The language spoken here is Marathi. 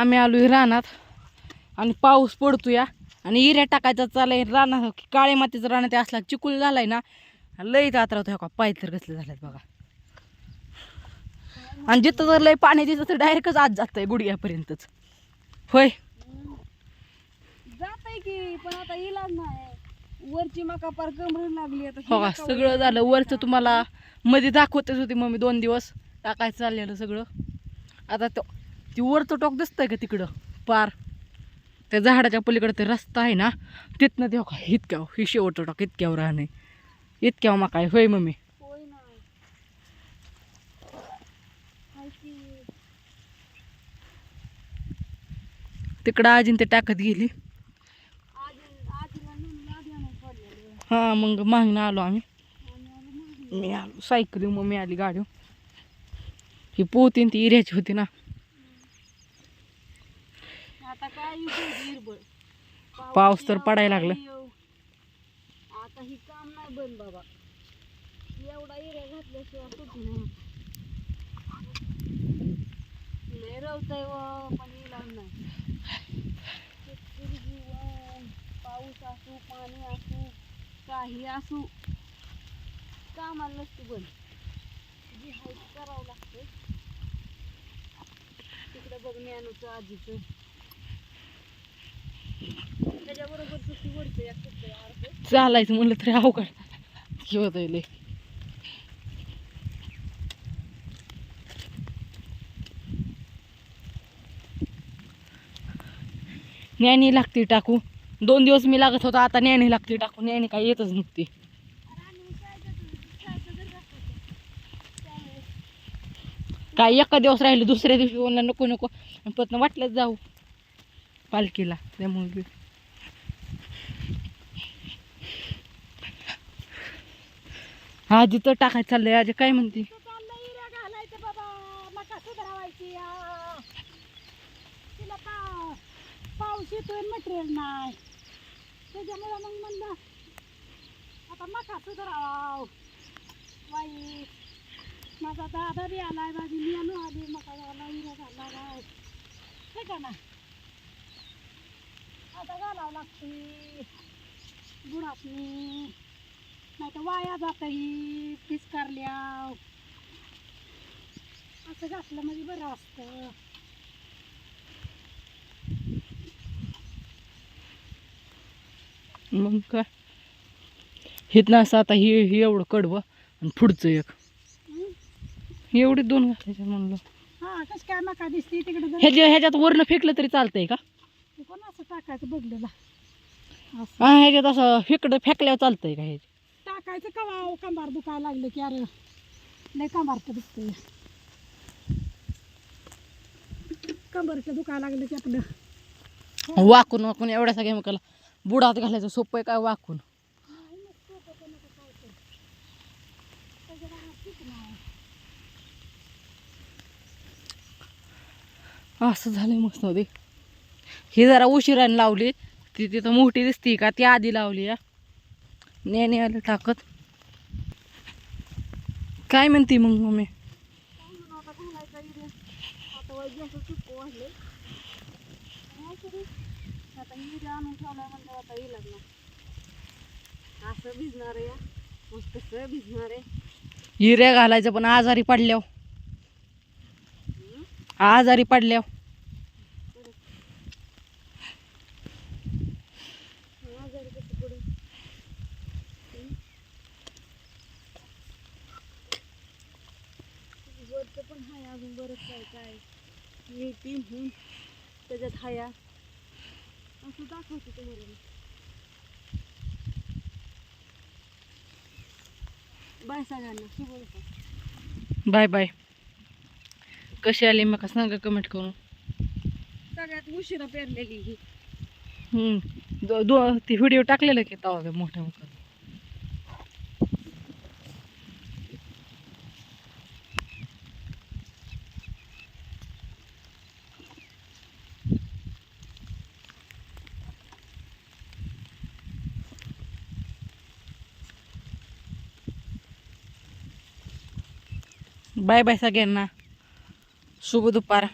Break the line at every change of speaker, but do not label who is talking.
आम्ही आलोय रानात. आणि पाऊस पडतो या आणि इऱ्या टाकायचा चालय रानात काळे मातीचं रानात असला चिकूल झालाय ना लई जात राहतो का? पाय तर कसले झालेत बघा. आणि जिथं जर लय पाणी दिसतं तर डायरेक्टच आत जातंय गुडघ्यापर्यंतच. होय.
जात की पण आता इलाज नाही. वरची मका पार लागली आता. ही
का? सगळं झालं. वरचं तुम्हाला मध्ये दाखवतेच होती मग मी दोन दिवस टाकायचं चाललेलं सगळं. आता तो ती वरचं टोक दिसतंय का तिकडं? पार. त्या झाडाच्या पलीकडे ते रस्ता आहे ना तिथनं ते हो का इतक्या ही शेवटचं टोक इतक्यावर राहणे इतक्या मग काय होय मम्मी. तिकडं आजीन ते टाकत गेली. हां मग मागणं आलो आम्ही. मी आलो सायकली मग मी आली गाडी ही पोतीन ती इऱ्याची होती ना
आता काय इथं हिरबळ
पाऊस तर पडायला लागला.
आता ही काम नाही बंद बाबा. एवढा एरिया घातल्याशिवाय सुटी नाही. रवतय पण इलाज नाही. शेतकरी जीवन पाऊस असू पाणी असू काही असू कामाला नसते बंद. जी करावं लागतं. तिकडे बघ ज्ञानूचं आजीचं
चालायचं म्हणलं तरी अवघड. होतंय लय. न्यानी लागते टाकू. दोन दिवस मी लागत होता आता न्यानी लागते टाकू. न्यानी काय येतच नव्हती काय एका दिवस राहिले दुसऱ्या दिवशी म्हणलं नको नको. परत वाटलंच जाऊ. पालखीला त्यामुळे आजी तर टाकायचं चाललंय आजी काय म्हणते?
घालायचं बाबा. मका सुधारावायची तिला पा पाऊस येतोय मटेरियल नाही. त्याच्यामुळे मग म्हणलं आता मका सुधारावा. वाई माझा दादा बी आलाय माझी मेनू आली मका झाला इरा झाला गाय हे का ना आता घालावं लागते. गुणातनी नाही तर वाया जात ही पिचकारल्या. असं घातलं म्हणजे बरं असतं.
मग काय? हिथनं असं आता हे हे एवढं कडवं आणि पुढचं एक? एवढे दोन घालायचे म्हणलं.
हा कसं काय मका दिसते तिकडे जर.
ह्याच्या ह्याच्यात वरनं फेकलं तरी चालतंय का?
ते कोण असं टाकायचं बघलेला असं
हा ह्याच्यात असं फेकडं फेकल्यावर चालतंय का ह्याच्या
टाकायचं कवा कंबार दुखायला लागलं की अरे लय कंबारचं दुखतंय. कंबरचं दुखायला लागलं की आपलं.
वाकून वाकून एवढ्या सगळ्या मकाला बुडात घालायचं सोपं आहे काय वाकून? असं झालंय मस्त मध्ये. ही जरा उशिराने लावली. ती तिथं मोठी दिसती का? ती आधी लावली या नेणे आलं टाकत. काय म्हणते मग मम्मी?
म्हणून आता आणून असं भिजणार आहे या. भिजणार आहे
हिऱ्या घालायचं पण आजारी पडल्या आजारी पडल्या
आजारी कसं पडू वरचं पण हाय अजून बरंच काय काय मी टीम होऊन त्याच्यात हाया असं दाखवते तुम्हाला बाय सगळ्यांना. शुभ
बाय बाय. कशी आली मग सांगा कमेंट करून.
सगळ्यात उशिरा पेरलेली ही.
हम्म. दो ते व्हिडिओ टाकलेलं की तवा मोठ्या मोठ्या बाय बाय सगळ्यांना. शुभ दुपार.